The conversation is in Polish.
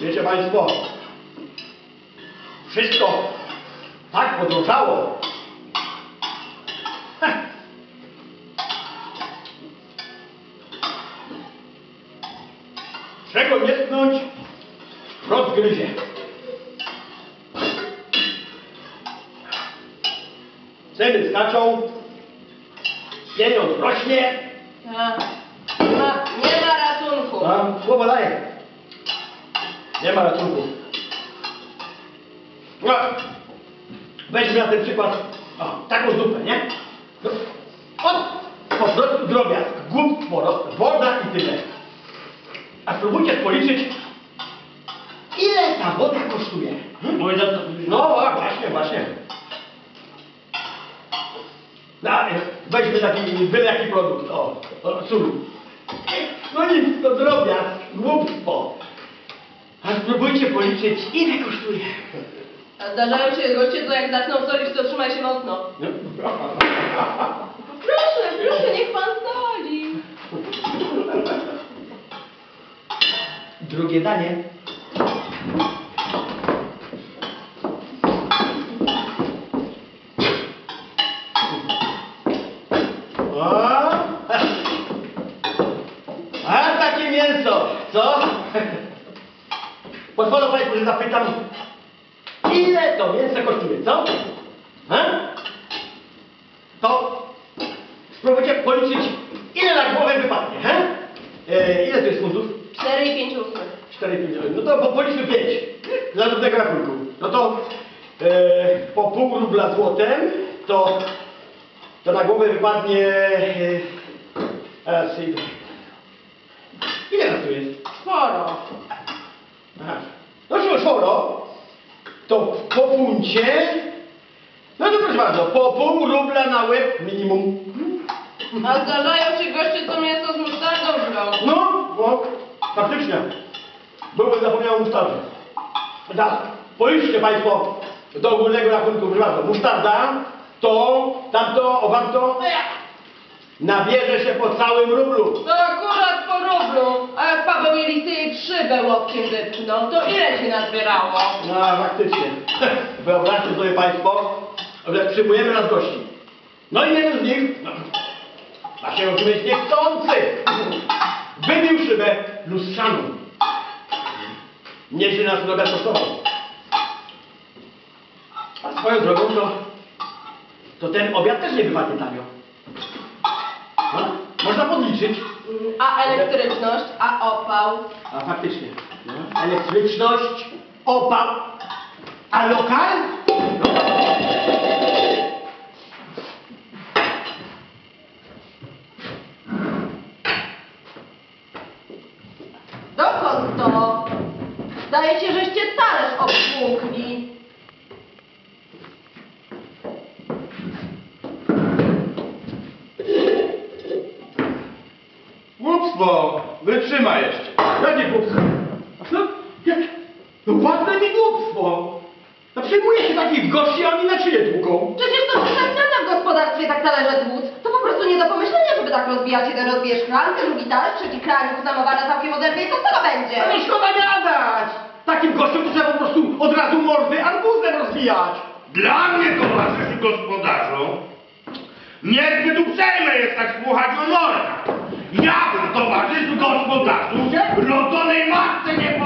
Wiecie Państwo, wszystko tak podruszało. Czego nie tnąć, rozgryzie. Ceny skaczą, pieniądz rośnie. A, tak. a, tak, nie ma. Mam słowo daję. Nie ma ratunku. No, weźmy na ten przykład o, taką zupę, nie? No, on po prostu drobiazg, głupstwo, no, woda i tyle. A spróbujcie policzyć, ile ta woda kosztuje. Hmm? No właśnie, właśnie. No, weźmy taki, byle jaki produkt, o, o sól. No nic, to drobiazg, głupstwo. A spróbujcie policzyć, ile kosztuje. A zdarzają się goście, to jak zaczną solić, to trzymaj się mocno. No, Proszę, proszę, niech pan soli. Drugie danie. Co? Pozwolę Państwu, że zapytam, ile to mięso kosztuje, co? A? To spróbujcie policzyć, ile na głowę wypadnie, he? E, ile to jest funtów? 4 i 5 ósmych. 4, 5, no to po, policzmy 5 dla równego rachunku. No to e, po pół rubla złotem to, to na głowę wypadnie e, ile nas tu jest? Aha. No szło, szoro, to po funcie, no to proszę bardzo, po pół rubla na łeb minimum. A zdarzają się goście, co mięso z musztardą żrą. No, no, faktycznie. Byłem zapomniał o musztardzie. Tak, policzcie Państwo do ogólnego rachunku, bardzo. Musztarda, to, tamto, owamto, nabierze się po całym rublu. To akurat po rublu. A jak Paweł Jelisty jej szybę łokciem wypchnął, to ile się nazbierało? No, faktycznie. Wyobraźcie sobie Państwo, że przyjmujemy nas gości. No i jeden z nich, no, się rozumieć niechcący, wybił szybę lustrzaną. Nieźle nas droga kosztował. A swoją drogą to, to ten obiad też nie wypadnie tanio. No, można podliczyć. A elektryczność, a opał. A faktycznie. No. Elektryczność, opał, a lokal? No. Dokąd to? Zdaje się, żeście talerz obsłukli. Głupstwo! Wytrzyma jeszcze. Jakie głupstwo? No, jak? No własne mi głupstwo. No przyjmuje się takich gości, a oni na czyje tłuką. Przecież to przestępne w gospodarstwie tak talerze tłuc. To po prostu nie do pomyślenia, żeby tak rozbijać. Jeden rozbijesz szklankę, drugi talerz, trzeci kranik uznamowana całkiem oderwie i co z tego będzie? Ale szkoda gadać. Takim gościom to trzeba po prostu od razu mordy arbuzem rozwijać. Dla mnie, towarzyszu gospodarzu, niezbyt uprzejme jest tak słuchać o mordach. Ja bym towarzyszył gospodarzu rodzonej matce nie